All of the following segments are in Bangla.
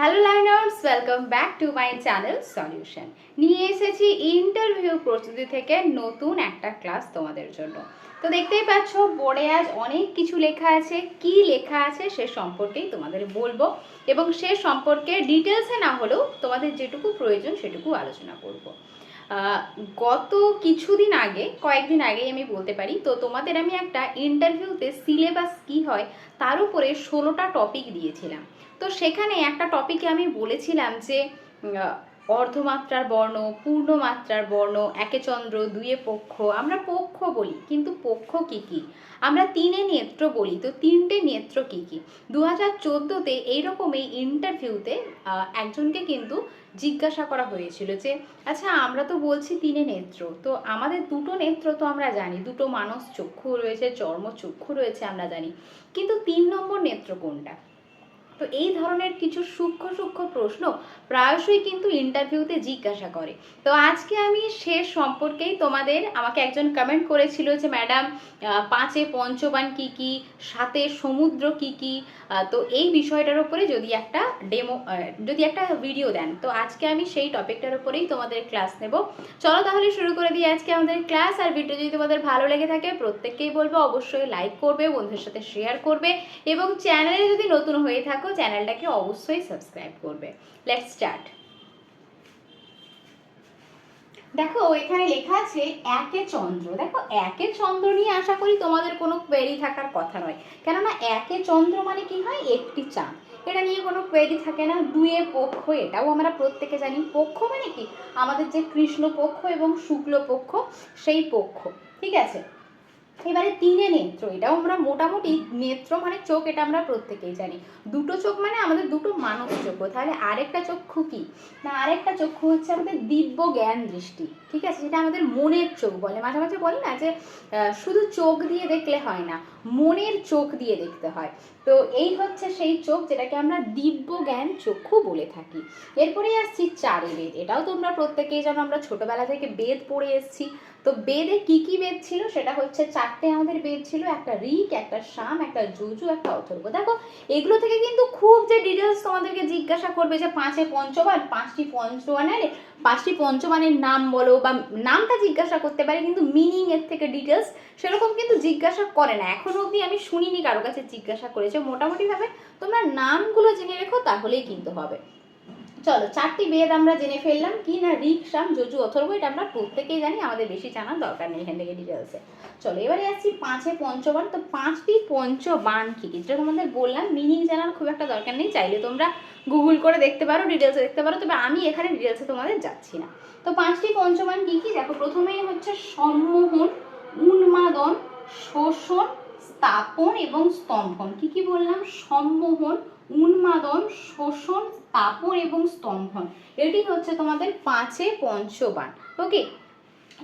Hello learners welcome back to my channel solution নিয়ে এসেছি ইন্টারভিউ প্রস্তুতি থেকে নতুন একটা ক্লাস তোমাদের জন্য। তো দেখতেই পাচ্ছ, বোর্ডে আজ অনেক কিছু লেখা আছে। কি লেখা আছে সে সম্পর্কেই তোমাদের বলব। এবং সে সম্পর্কে ডিটেলসে না হলেও তোমাদের যেটুকু প্রয়োজন সেটুকু আলোচনা করব। গত কিছুদিন আগে, কয়েকদিন আগে আমি বলতে পারি, তো তোমাদের আমি একটা ইন্টারভিউতে সিলেবাস কি হয়, তার উপরে ষোলোটা টপিক দিয়েছিলাম। তো সেখানে একটা টপিকে আমি বলেছিলাম যে অর্ধমাত্রার বর্ণ, পূর্ণমাত্রার বর্ণ, একে চন্দ্র, দুয়ে পক্ষ, আমরা পক্ষ বলি, কিন্তু পক্ষ কি কি? আমরা তিনে নেত্র বলি, তো তিনটে নেত্র কি কি? দু হাজার চোদ্দোতে এইরকমই ইন্টারভিউতে একজনকে কিন্তু জিজ্ঞাসা করা হয়েছিল যে আচ্ছা আমরা তো বলছি তিনে নেত্র। তো আমাদের দুটো নেত্র তো আমরা জানি। দুটো মানুষ চক্ষু রয়েছে চর্ম চক্ষু রয়েছে, আমরা জানি। কিন্তু তিন নম্বর নেত্র কোনটা? তো এই ধরনের কিছু সূক্ষ্ম সূক্ষ্ম প্রশ্ন প্রায়শই কিন্তু ইন্টারভিউতে জিজ্ঞাসা করে। তো আজকে আমি সে সম্পর্কেই তোমাদের আমাকে একজন কমেন্ট করেছিল যে ম্যাডাম পাঁচে পঞ্চবান কি কি? সাতে সমুদ্র কি কি? তো এই বিষয়টার উপরে যদি একটা ডেমো যদি একটা ভিডিও দেন, তো আজকে আমি সেই টপিকটার উপরেই তোমাদের ক্লাস নেব। চলো তাহলে শুরু করে দিই আজকে আমাদের ক্লাস আর ভিডিও যদি তোমাদের ভালো লেগে থাকে, প্রত্যেককেই বলব অবশ্যই লাইক করবে, বন্ধুদের সাথে শেয়ার করবে এবং চ্যানেলে যদি নতুন হয়ে থাকো চ্যানেলটাকে অবশ্যই সাবস্ক্রাইব করবে। লেটস স্টার্ট দেখো, এখানে লেখা আছে, একে চন্দ্র। দেখো, একে চন্দ্র নিয়ে আশা করি তোমাদের কোনো কোয়েরি থাকার কথা নয়। কেননা একে চন্দ্র মানে কি হয়? একটি চাঁদ। এটা নিয়ে কোনো কোয়েরি থাকে না। দুয়ে পক্ষ এটাও আমরা প্রত্যেকে জানি। পক্ষ মানে কি? আমাদের যে কৃষ্ণ পক্ষ এবং শুক্ল পক্ষ, সেই পক্ষ। ঠিক আছে? এবারে তিনে নেত্র, এটাও আমরা মোটামুটি নেত্র মানে চোখ, এটা আমরা প্রত্যেকেই জানি। দুটো চোখ মানে আমাদের দুটো মানব চক্ষু, তাহলে আরেকটা চক্ষু কি? না, আরেকটা চক্ষু হচ্ছে আমাদের দিব্য জ্ঞান দৃষ্টি, ঠিক আছে? যেটা আমাদের মনের চোখ বলে। মাঝে মাঝে বলি না যে শুধু চোখ দিয়ে দেখলে হয় না, মনের চোখ দিয়ে দেখতে হয়। তো এই হচ্ছে সেই চোখ যেটাকে আমরা দিব্য জ্ঞান চক্ষু বলে থাকি। এরপরে আসছি চারে বেদ এটাও তোমরা প্রত্যেকেই জানো, আমরা ছোটবেলা থেকে বেদ পড়ে এসেছি। তো বেদে কি কি বেদ ছিল? সেটা হচ্ছে চারটে আমাদের বেদ ছিল, একটা ঋক, একটা শাম একটা যজু একটা অথর্ব। দেখো, এগুলো থেকে কিন্তু খুব যে ডিটেলস তোমাদেরকে জিজ্ঞাসা করবে যে পাঁচে পঞ্চবান, পাঁচটি পঞ্চবানের পাঁচটি পঞ্চবানের নাম বলো বা নামটা জিজ্ঞাসা করতে পারে, কিন্তু মিনিং এর থেকে ডিটেলস সেরকম কিন্তু জিজ্ঞাসা করে না। এখনও অবধি আমি শুনিনি কারও কাছে জিজ্ঞাসা করেছে। মোটামুটিভাবে তোমরা নামগুলো জেনে রেখো, তাহলেই কিন্তু হবে। চলো, চারটি বেদ আমরা জেনে ফেললাম, কি না ঋক শাম যজু অথর্ব, এটা আমরা প্রত্যেকেই জানি, আমাদের বেশি জানার দরকার নেই এখান থেকে ডিটেলসে চলো, এবারে আসছি পাঁচে পঞ্চবান, তো পাঁচটি পঞ্চবান কি কি? যেটা তোমাদের বললাম মিনিং জানার খুব একটা দরকার নেই, চাইলে তোমরা গুগল করে দেখতে পারো ডিটেলসে দেখতে পারো, তবে আমি এখানে ডিটেলসে তোমাদের যাচ্ছি না। তো পাঁচটি পঞ্চবান কি কি? দেখো, প্রথমেই হচ্ছে সম্মোহন, উন্মাদন, শোষণ, স্থাপন এবং স্তম্ভন। কি কি বললাম? সম্মোহন উন্মাদন, শোষণ তাপন এবং স্তম্ভন। এটি হচ্ছে তোমাদের পাঁচে পঞ্চবান। ওকে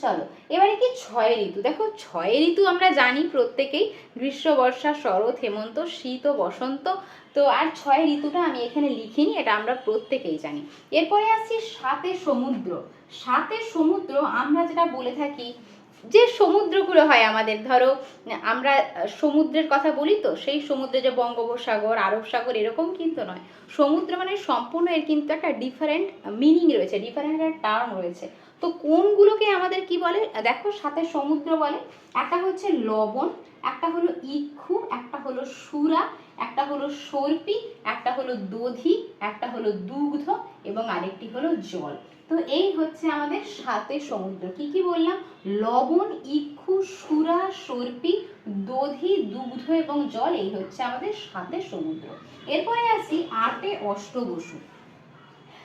চলো, এবারে কি ছয় ঋতু? দেখো, ছয় ঋতু আমরা জানি, প্রত্যেকেই। গ্রীষ্ম, বর্ষা, শরৎ, হেমন্ত, শীত ও বসন্ত। তো আর ছয় ঋতুটা আমি এখানে লিখিনি, এটা আমরা প্রত্যেকেই জানি। এরপরে আসছি সাতে সমুদ্র। সাতে সমুদ্র আমরা যেটা বলে থাকি যে সমুদ্রগুলো হয় আমাদের, ধরো, আমরা সমুদ্রের কথা বলি তো, সেই সমুদ্রে যে বঙ্গোপসাগর আরব সাগর এরকম কিন্তু নয়। সমুদ্র মানে সম্পূর্ণ এর কিন্তু একটা ডিফারেন্ট মিনিং রয়েছে ডিফারেন্ট একটা টার্ম রয়েছে। তো কোনগুলোকে আমাদের কি বলে? দেখো, সাথে সমুদ্র বলে, একটা হচ্ছে লবণ, একটা হলো ইক্ষু, একটা হলো সুরা, একটা হলো সর্পি, একটা হলো দধি, একটা হলো দুগ্ধ এবং আরেকটি হলো জল। তো এই হচ্ছে আমাদের সাথে সমুদ্র। কি কি বললাম? লবণ, ইক্ষু, সুরা, সর্পি, দধি, দুগ্ধ এবং জল, এই হচ্ছে আমাদের সাথে সমুদ্র। এরপরে আসি আটে অষ্টবসু।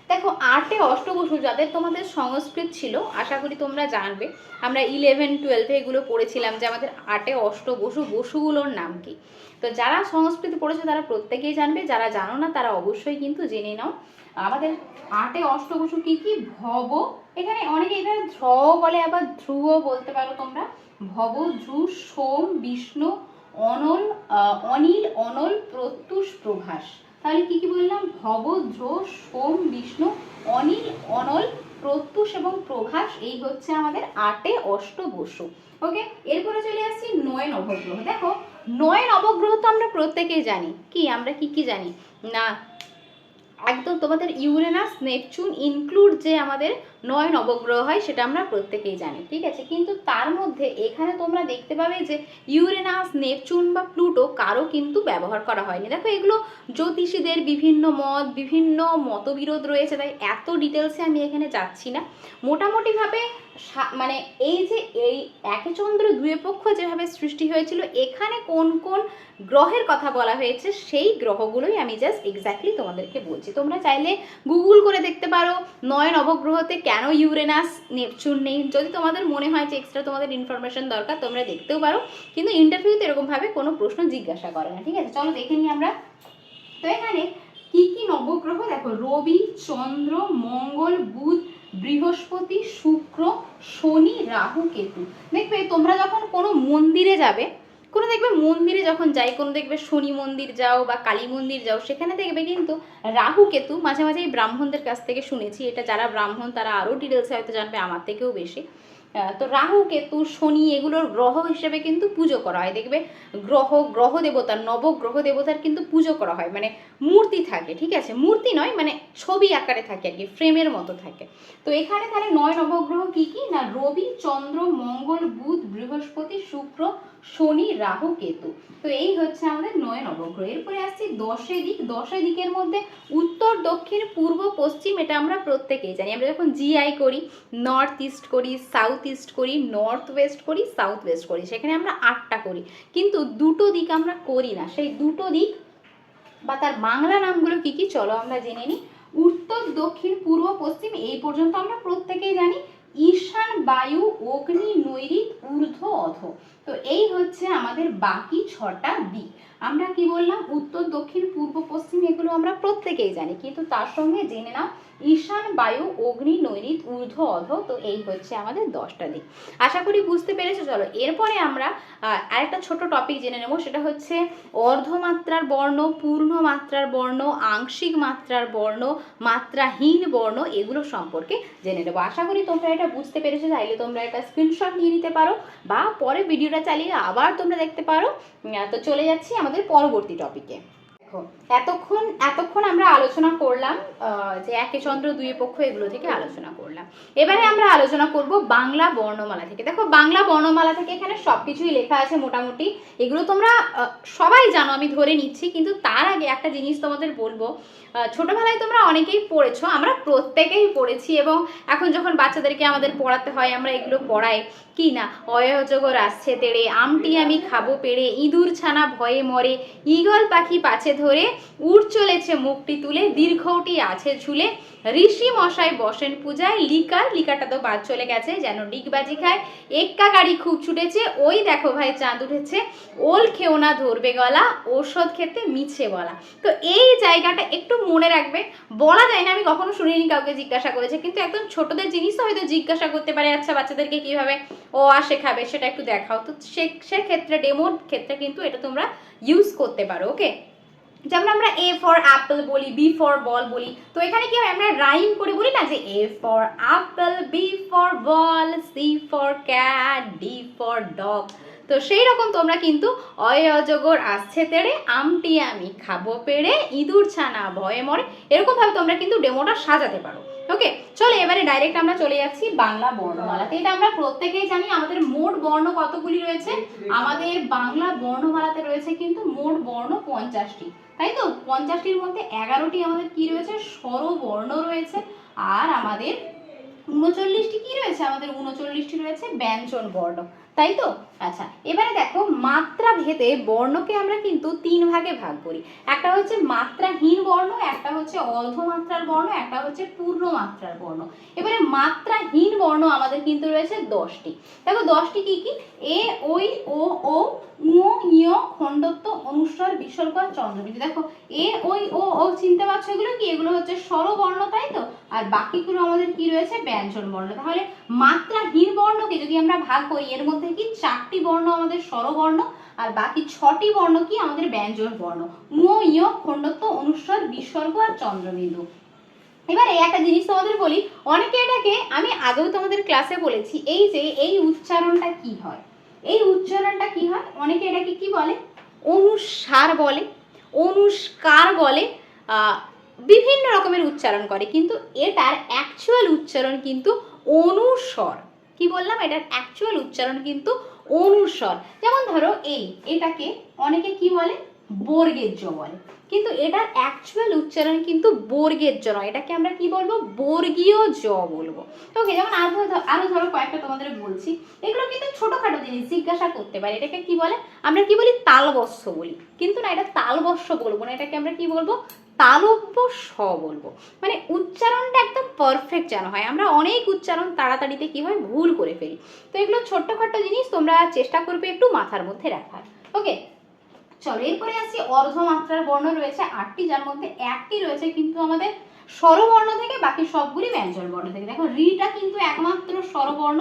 দেখো, আটে অষ্টবসু যাদের তোমাদের সংস্কৃত ছিল, আশা করি তোমরা জানবে, আমরা ইলেভেন টুয়েলভে এগুলো পড়েছিলাম যে আমাদের আটে অষ্টবসু বসুগুলোর নাম কি। তো যারা সংস্কৃত পড়েছে তারা প্রত্যেকেই জানবে, যারা জানো না তারা অবশ্যই কিন্তু জেনে নাও। আমাদের আটে অষ্টবসু কি কি? ভব। এখানে অনেকে এখানে ধ্র বলে, আবার ধ্রুব বলতে পারো তোমরা। ভব, ধ্রু, সোম, বিষ্ণু, অনল অনিল, অনল, প্রত্যুষ, প্রভাস। তাহলে কি কি বললাম? ভব, ধ্র, সোম, বিষ্ণু, অনিল, অনল, প্রত্যুষ এবং প্রভাস। এই হচ্ছে আমাদের আটে অষ্টবসু। ওকে, এরপরে চলে আসছি নয় নবগ্রহ। দেখো, নয় নবগ্রহ তো আমরা প্রত্যেকেই জানি। কি? আমরা কি কি জানি? না একদম তোমাদের ইউরেনাস নেপচুন ইনক্লুড যে আমাদের নয় নবগ্রহ হয়, সেটা আমরা প্রত্যেকেই জানি, ঠিক আছে? কিন্তু তার মধ্যে এখানে তোমরা দেখতে পাবে যে ইউরেনাস, নেপচুন বা প্লুটো কারও কিন্তু ব্যবহার করা হয়নি। দেখো, এগুলো জ্যোতিষীদের বিভিন্ন মত, বিভিন্ন মতবিরোধ রয়েছে, তাই এত ডিটেলসে আমি এখানে যাচ্ছি না। মোটামুটিভাবে মানে এই যে এই একে চন্দ্র দুয়ে পক্ষ যেভাবে সৃষ্টি হয়েছিল, এখানে কোন কোন গ্রহের কথা বলা হয়েছে, সেই গ্রহগুলোই আমি জাস্ট এক্স্যাক্টলি তোমাদেরকে বলছি। তোমরা চাইলে গুগল করে দেখতে পারো, নয় নবগ্রহতে কেন ইউরেনাস নেপচুন নেই? যদি তোমাদের মনে হয় যে এক্সট্রা তোমাদের ইনফরমেশন দরকার, তোমরা দেখতেও পারো। কিন্তু ইন্টারভিউতে এরকমভাবে কোনো প্রশ্ন জিজ্ঞাসা করে না, ঠিক আছে? চলো দেখে নিই আমরা। তো এখানে কি কি নবগ্রহ? দেখো, রবি, চন্দ্র, মঙ্গল, বুধ, বৃহস্পতি, শুক্র, শনি, রাহু, কেতু। দেখবে তোমরা যখন কোনো মন্দিরে যাবে কোনো দেখবে মন্দিরে যখন যাই, কোনো দেখবে শনি মন্দির যাও বা কালী মন্দির যাও, সেখানে দেখবে কিন্তু রাহু কেতু মাঝে মাঝে এই ব্রাহ্মণদের কাছ থেকে শুনেছি। এটা যারা ব্রাহ্মণ, তারা আরও ডিটেলসে হয়তো জানবে, আমার থেকেও বেশি। তো রাহু, কেতু, শনি এগুলোর গ্রহ হিসেবে কিন্তু পুজো করা হয়। দেখবে গ্রহ গ্রহ দেবতার, নবগ্রহ দেবতার কিন্তু পুজো করা হয়। মানে মূর্তি থাকে, ঠিক আছে? মূর্তি নয় মানে ছবি আকারে থাকে আর কি, ফ্রেমের মতো থাকে। তো এখানে তাহলে নয় নবগ্রহ কি কি? না রবি, চন্দ্র, মঙ্গল, বুধ, বৃহস্পতি, শুক্র শনি, রাহু, কেতু। তো এই হচ্ছে আমাদের নয় নবগ্রহ এরপরে আসছি দশে দিক। দশে দিকের মধ্যে উত্তর, দক্ষিণ, পূর্ব, পশ্চিম, এটা আমরা প্রত্যেকেই জানি। আমরা যখন জিআই করি নর্থ ইস্ট করি সাউথ ইস্ট করি নর্থ ওয়েস্ট করি সাউথ ওয়েস্ট করি, সেখানে আমরা আটটা করি। কিন্তু দুটো দিক আমরা করি না। সেই দুটো দিক বা তার বাংলা নামগুলো কি কি, চলো আমরা জেনে নিই। উত্তর, দক্ষিণ, পূর্ব, পশ্চিম, এই পর্যন্ত আমরা প্রত্যেকেই জানি ঈশান, বায়ু, অগ্নি নৈরিত ঊর্ধ্ব, অধ। তো এই হচ্ছে আমাদের বাকি ছটা দিক। আমরা কি বললাম? উত্তর, দক্ষিণ, পূর্ব, পশ্চিম এগুলো আমরা প্রত্যেকেই জানি। কিন্তু তার সঙ্গে জেনে নাও, ঈশান, বায়ু, অগ্নি নৈরিত ঊর্ধ্ব, অধ, তো এই হচ্ছে আমাদের দশটা দিক। আশা করি বুঝতে পেরেছ। চলো, এরপরে আমরা আরেকটা ছোট টপিক জেনে নেব, সেটা হচ্ছে অর্ধমাত্রার বর্ণ পূর্ণ মাত্রার বর্ণ, আংশিক মাত্রার বর্ণ, মাত্রাহীন বর্ণ, এগুলো সম্পর্কে জেনে নেব। আশা করি তোমরা এটা বুঝতে পেরেছ, চাইলে তোমরা এটা স্ক্রিনশট নিয়ে নিতে পারো, বা পরে ভিডিওটা চালিয়ে আবার তোমরা দেখতে পারো। তো চলে যাচ্ছি আমাদের পরবর্তী টপিকে এতক্ষণ এতক্ষণ আমরা আলোচনা করলাম যে একে চন্দ্র দুই পক্ষ এগুলো থেকে আলোচনা করলাম। এবারে আমরা আলোচনা করব বাংলা বর্ণমালা থেকে। দেখো, বাংলা বর্ণমালা থেকে এখানে সব কিছুই লেখা আছে মোটামুটি। এগুলো তোমরা সবাই জানো, আমি ধরে নিচ্ছি, কিন্তু তার আগে একটা জিনিস তোমাদের বলব। ছোটবেলায় তোমরা অনেকেই পড়েছো, আমরা প্রত্যেকেই পড়েছি এবং এখন যখন বাচ্চাদেরকে আমাদের পড়াতে হয়, আমরা এগুলো পড়াই। কি না অয়জগর আসছে তেড়ে, আমটি আমি খাব পেড়ে, ইঁদুর ছানা ভয়ে মরে, ঈগল পাখি পাছে ধরে, উড় চলেছে মুখটি তুলে, দীর্ঘটি আছে ঝুলে। ঋষি মশাই বসেন পূজায় লিকার লিকাটা তো বাদ চলে গেছে, যেন ডিগবাজি খায়। এক্কা গাড়ি খুব ছুটেছে, ওই দেখো ভাই চাঁদ উঠেছে। ওল খেও না ধরবে গলা, ঔষধ খেতে মিছে বলা। তো এই জায়গাটা একটু মনে রাখবে। বলা যায় না, আমি কখনো শুনিনি কাউকে জিজ্ঞাসা করেছে, কিন্তু একদম ছোটদের জিনিস হয়তো জিজ্ঞাসা করতে পারে আচ্ছা বাচ্চাদেরকে কীভাবে ও আর শেখাবে, সেটা একটু দেখাও। তো সে, সেক্ষেত্রে ডেমোর ক্ষেত্রে কিন্তু এটা তোমরা ইউজ করতে পারো ওকে যেমন আমরা এ ফর অ্যাপেল বলি বি ফর বল বলি, তো এখানে কি হয়, আমরা রাইম করে বলি না যে A for apple B for ball C for cat D for dog তো সেই রকম তোমরা কিন্তু অয় অজগর, আসছে তেড়ে, আমটি আমি খাব পেড়ে, ইঁদুর ছানা ভয়ে মরে, এরকমভাবে তোমরা কিন্তু ডেমোটা সাজাতে পারো। ওকে চলো এবারে ডাইরেক্ট আমরা চলে যাচ্ছি বাংলা বর্ণমালাতে। এটা আমরা প্রত্যেকেই জানি, আমাদের মোট বর্ণ কতগুলি রয়েছে? আমাদের বাংলা বর্ণমালাতে রয়েছে কিন্তু মোট বর্ণ পঞ্চাশটি। তাই তো? পঞ্চাশটির মধ্যে এগারোটি আমাদের কি রয়েছে? স্বরবর্ণ রয়েছে। আর আমাদের উনচল্লিশটি কি রয়েছে? আমাদের উনচল্লিশটি রয়েছে ব্যঞ্জন বর্ণ তাই তো? আচ্ছা এবারে দেখো মাত্রা ভেদে বর্ণকে আমরা কিন্তু তিন ভাগে ভাগ করি। একটা হচ্ছে মাত্রাহীন বর্ণ, একটা হচ্ছে অর্ধমাত্রার বর্ণ, একটা হচ্ছে পূর্ণ মাত্রার বর্ণ। এবারে মাত্রাহীন বর্ণ আমাদের কিন্তু রয়েছে দশটি। দেখো দশটি কি কি? এ, ওই, ও ও উঁ ইয় খণ্ডত্ব, অনুস্বর, বিসর্গ আর দেখো, এ, ওই, ও ও, চিনতে পারছ এগুলো কি? এগুলো হচ্ছে স্বরবর্ণ, তাই তো? আর বাকিগুলো আমাদের কি রয়েছে? ব্যঞ্জন বর্ণ তাহলে মাত্রাহীন বর্ণকে যদি আমরা ভাগ করি, এর মধ্যে কি? চারটি বর্ণ আমাদের স্বরবর্ণ, আর বাকি ছটি বর্ণ কি আমাদের ব্যঞ্জন বর্ণ। উঁ ইয় খণ্ডত্ব, অনুস্বর, বিসর্গ, আর চন্দ্রবিন্দু। এবার এই একটা জিনিস তোমাদের বলি, অনেকে এটাকে আমি আগেও তোমাদের ক্লাসে বলেছি, এই যে এই উচ্চারণটা কি হয়? এই উচ্চারণটা কি হয়? অনেকে এটাকে কি বলে? অনুসার বলে, অনুষ্কার বলে বিভিন্ন রকমের উচ্চারণ করে। কিন্তু এটার অ্যাকচুয়াল উচ্চারণ কিন্তু অনুস্বর। কি বললাম? এটার অ্যাকচুয়াল উচ্চারণ কিন্তু অনুস্বর যেমন ধরো এই, এটাকে অনেকে কি বলে? বর্গের জ বলে। কিন্তু এটার অ্যাকচুয়াল উচ্চারণ কিন্তু বর্গের জ নয়। এটাকে আমরা কি বলব? বর্গীয় জ বলব। ওকে যেমন আরও আরও ধরো কয়েকটা তোমাদের বলছি। এগুলো কিন্তু ছোটখাটো জিনিস, জিজ্ঞাসা করতে পারে। এটাকে কি বলে? আমরা কি বলি? তালবস্য বলি। কিন্তু না, এটা তালবস্য বলব না। এটাকে আমরা কি বলব? তালব্য স বলব। মানে উচ্চারণটা একদম পারফেক্ট যেন হয়। আমরা অনেক উচ্চারণ তাড়াতাড়িতে কি হয় ভুল করে ফেলি। তো এগুলো ছোট্টখাট্ট জিনিস, তোমরা চেষ্টা করবে একটু মাথার মধ্যে রাখার। ওকে চলো, এরপরে আসছি অর্ধমাত্রার বর্ণ রয়েছে আটটি, যার মধ্যে একটি রয়েছে কিন্তু আমাদের স্বরবর্ণ থেকে, বাকি সবগুলি ব্যঞ্জন বর্ণ থেকে। দেখো, রিটা কিন্তু একমাত্র স্বরবর্ণ,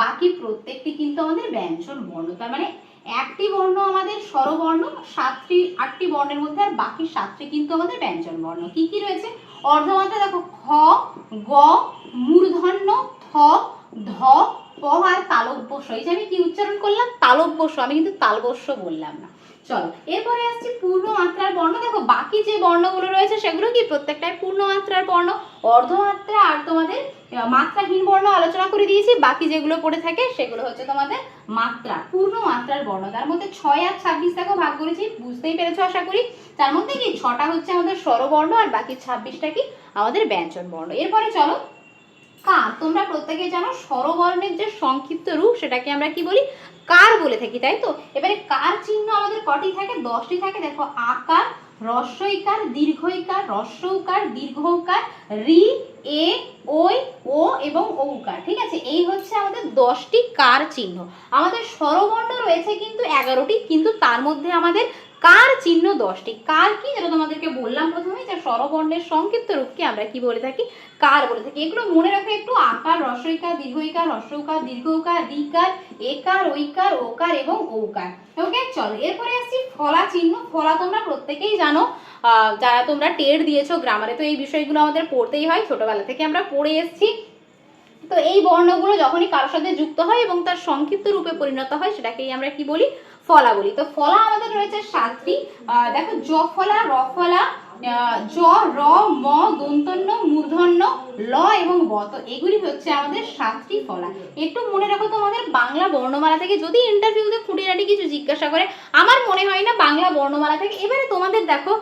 বাকি প্রত্যেকটি কিন্তু আমাদের ব্যঞ্জন বর্ণ। তার মানে একটি বর্ণ আমাদের স্বরবর্ণ, সাতটি, আটটি বর্ণের মধ্যে আর বাকি সাতটি কিন্তু আমাদের ব্যঞ্জন বর্ণ। কি কি রয়েছে? অর্ধমাত্রা দেখো, খ, গ, মূর্ধন্য, থ, ধ, প আর তালব্যস্য। এই যে আমি কি উচ্চারণ করলাম? তালব্যস্য। আমি কিন্তু তালবস্য বললাম না। চলো, এরপরে আসছি পূর্ণ মাত্রার বর্ণ। দেখো, বাকি যে বর্ণগুলো রয়েছে সেগুলো কি? প্রত্যেকটাই পূর্ণ মাত্রার বর্ণ। অর্ধমাত্রা আর তোমাদের মাত্রাহীন বর্ণ আলোচনা করে দিয়েছি। বাকি যেগুলো পড়ে থাকে সেগুলো হচ্ছে তোমাদের মাত্রা, পূর্ণ মাত্রার বর্ণ। তার মধ্যে ছয় আর ছাব্বিশ দেখো, ভাগ করেছি। বুঝতেই পেরেছ আশা করি? তার মধ্যে কি? ছটা হচ্ছে আমাদের স্বরবর্ণ আর বাকি ছাব্বিশটা কি? আমাদের ব্যঞ্জন বর্ণ এরপরে চলো কার তোমরা প্রত্যেকে জানো স্বরবর্ণের যে সংক্ষিপ্ত রূপ, সেটাকে আমরা কি বলি? কার বলে থাকি, তাই তো? এবারে কার চিহ্ন আমাদের কটি থাকে? দশটি থাকে। দেখো, আকার রস্বইকার দীর্ঘইকার রস্যৌকার দীর্ঘকার রি, এ, ওই, ও এবং ঔকার, ঠিক আছে? এই হচ্ছে আমাদের দশটি কার চিহ্ন। আমাদের স্বরবর্ণ রয়েছে কিন্তু এগারোটি, কিন্তু তার মধ্যে আমাদের কার চিহ্ন দশটি? কার কি? যেটা তোমাদেরকে বললাম প্রথমে যে স্বরবর্ণের সংক্ষিপ্ত রূপকে আমরা কি বলে থাকি? কার বলে থাকি। এগুলো মনে রাখো, একটু আকার রস্বইকার দীর্ঘইকার রস্যৌকার দীর্ঘকার রিকার একার, ঐকার, ওকার এবং ঔকার। ওকে চলো, এরপরে আসছি ফলা চিহ্ন। ফলা তোমরা প্রত্যেকেই জানো যারা তোমরা টের দিয়েছ গ্রামারে তো এই বিষয়গুলো আমাদের পড়তেই হয়। ছোটবেলা থেকে আমরা পড়ে এসেছি। তো এই বর্ণগুলো যখনই কারোর সাথে যুক্ত হয় এবং তার সংক্ষিপ্ত রূপে পরিণত হয়, সেটাকেই আমরা কি বলি? ফলা বলি তো ফলা আমাদের রয়েছে সাতটি। দেখো জফলা ফলা র ফলা আহ, জ, র, ম দন্তন্য মূর্ধন্য, ল এবং ব। তো এগুলি হচ্ছে আমাদের সাতটি ফলা। একটু মনে রাখো তোমাদের বাংলা বর্ণমালা থেকে যদি ইন্টারভিউতে খুঁটিনাটি কিছু জিজ্ঞাসা করে, আমার মনে হয় না বাংলা বর্ণমালা থেকে, এবারে তোমাদের দেখো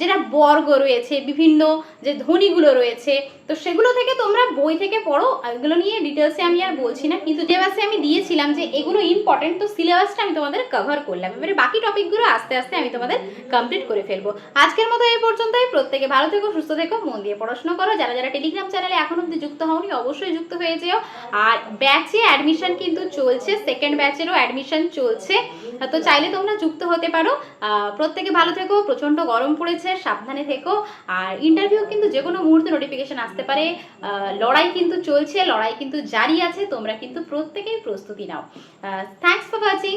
যেটা বর্গ রয়েছে, বিভিন্ন যে ধ্বনিগুলো রয়েছে, তো সেগুলো থেকে তোমরা বই থেকে পড়ো। এগুলো নিয়ে ডিটেলসে আমি আর বলছি না। কিন্তু সিলেবাসে আমি দিয়েছিলাম যে এগুলো ইম্পর্টেন্ট তো সিলেবাসটা আমি তোমাদের কভার করলাম। এবারে বাকি টপিকগুলো আস্তে আস্তে আমি তোমাদের কমপ্লিট করে ফেলব। আজকের মতো এই পর্যন্তই। প্রত্যেকে ভালো থেকো, সুস্থ থেকো, মন দিয়ে পড়াশোনা করো। যারা যারা টেলিগ্রাম চ্যানেলে এখন অব্দি যুক্ত হওনি, অবশ্যই যুক্ত হয়ে যেও। আর ব্যাচে অ্যাডমিশন কিন্তু চলছে সেকেন্ড ব্যাচেরও অ্যাডমিশন চলছে। তো চাইলে তোমরা যুক্ত হতে পারো। প্রত্যেকে ভালো থেকো, প্রচণ্ড গরম পড়েছে, সাবধানে থেকো। আর ইন্টারভিউ কিন্তু যে কোনো মুহূর্তে নোটিফিকেশন আসতে পারে। লড়াই কিন্তু চলছে, লড়াই কিন্তু জারি আছে, তোমরা কিন্তু প্রত্যেকেই প্রস্তুতি নাও। Thanks for watching